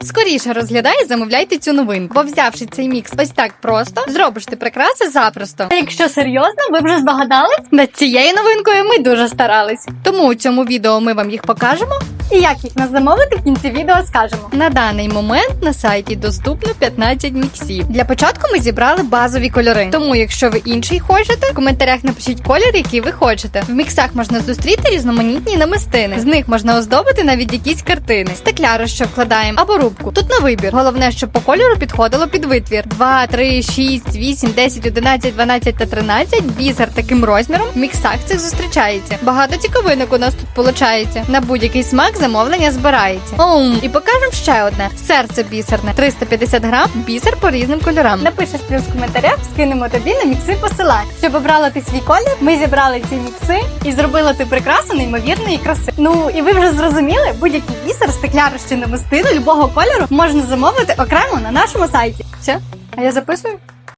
Скоріше розглядай і замовляйте цю новинку, бо взявши цей мікс ось так просто, зробиш ти прикраси запросто. А якщо серйозно, ви вже здогадались? Над цією новинкою ми дуже старались. Тому у цьому відео ми вам їх покажемо. І як їх нас замовити в кінці відео скажемо. На даний момент на сайті доступно 15 міксів. Для початку ми зібрали базові кольори. Тому, якщо ви інший хочете, в коментарях напишіть колір, який ви хочете. В міксах можна зустріти різноманітні намистини. З них можна оздобити навіть якісь картини, стекляри, що вкладаємо, або рубку. Тут на вибір. Головне, щоб по кольору підходило під витвір. 2, 3, 6, 8, 10, 11, 12 та 13. Бісер таким розміром в міксах цих зустрічається. Багато цікавинок у нас тут получається. На будь-який смак замовлення збирається. Оум. І покажемо ще одне: серце бісерне. 350 грам, бісер по різним кольорам. Напишеш плюс в коментарях, скинемо тобі на мікси посилань. Щоб обрала ти свій колір, ми зібрали ці мікси і зробили ти прикрасу неймовірної краси. Ну і ви вже зрозуміли, будь-який бісер, стекляру чи намистину любого кольору можна замовити окремо на нашому сайті. Все, а я записую.